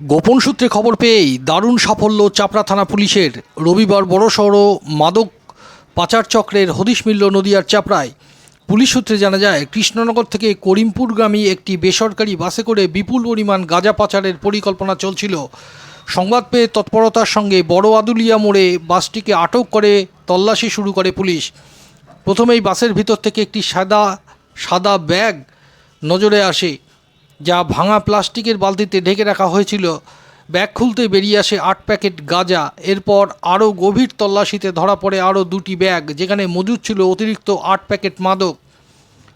গোপন সূত্রে খবর পেয়েই দারুণ সাফল্য চাপড়া থানা পুলিশের। রবিবার বড়সড় মাদক পাচার চক্রের হদিশ মিলল নদিয়ার চাপড়ায়। পুলিশ সূত্রে জানা যায়, কৃষ্ণনগর থেকে করিমপুরগামী একটি বেসরকারি বাসে করে বিপুল পরিমাণ গাঁজা পাচারের পরিকল্পনা চলছিল। সংবাদ পেয়ে তৎপরতার সঙ্গে বড় আদুলিয়া মোড়ে বাসটিকে আটক করে তল্লাশি শুরু করে পুলিশ। প্রথমেই বাসের ভিতর থেকে একটি সাদা সাদা ব্যাগ নজরে আসে। যা ভাঙা প্লাস্টিকের বালতিতে ঢেকে রাখা হয়েছিল। ব্যাগ খুলতে বেরিয়ে আসে আট প্যাকেট গাঁজা। এরপর আরও গভীর তল্লাশিতে ধরা পড়ে আরও দুটি ব্যাগ, যেখানে মজুদ ছিল অতিরিক্ত আট প্যাকেট মাদক।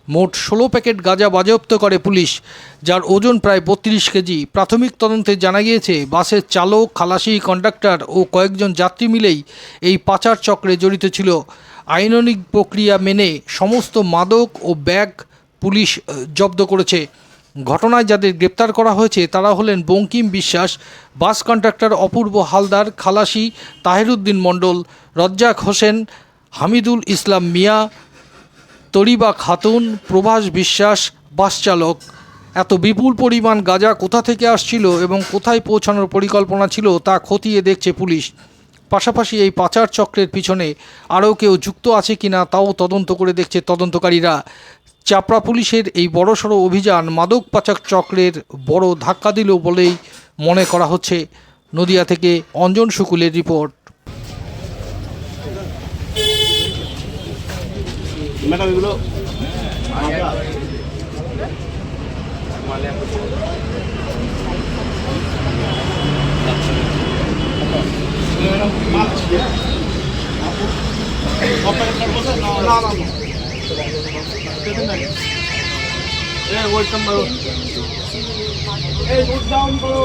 মোট ষোলো প্যাকেট গাঁজা বাজেয়াপ্ত করে পুলিশ, যার ওজন প্রায় বত্রিশ কেজি। প্রাথমিক তদন্তে জানা গিয়েছে, বাসের চালক, খালাসি, কন্ডাক্টর ও কয়েকজন যাত্রী মিলেই এই পাচার চক্রে জড়িত ছিল। আইনানিক প্রক্রিয়া মেনে সমস্ত মাদক ও ব্যাগ পুলিশ জব্দ করেছে। ঘটনায় যাদের গ্রেপ্তার করা হয়েছে, তারা হলেন বঙ্কিম বিশ্বাস, বাস কন্ডাক্টর অপূর্ব হালদার, খালাসি তাহিরুদ্দিন মণ্ডল, রজ্জাক হোসেন, হামিদুল ইসলাম মিয়া, তরিবা খাতুন, প্রভাস বিশ্বাস, বাস চালক। এত বিপুল পরিমাণ গাঁজা কোথা থেকে আসছিল এবং কোথায় পৌঁছানোর পরিকল্পনা ছিল তা খতিয়ে দেখছে পুলিশ। পাশাপাশি এই পাচার চক্রের পিছনে আরও কেউ যুক্ত আছে কিনা তাও তদন্ত করে দেখছে তদন্তকারীরা। চাপড়া পুলিশের এই বড়সড় অভিযান মাদক পাচার চক্রের বড় ধাক্কা দিল বলেই মনে করা হচ্ছে। নদিয়া থেকে অঞ্জন শুকুলের রিপোর্ট। ম্যাডাম এগুলো ওয়েলকাম করো এই নোট ডাউন করো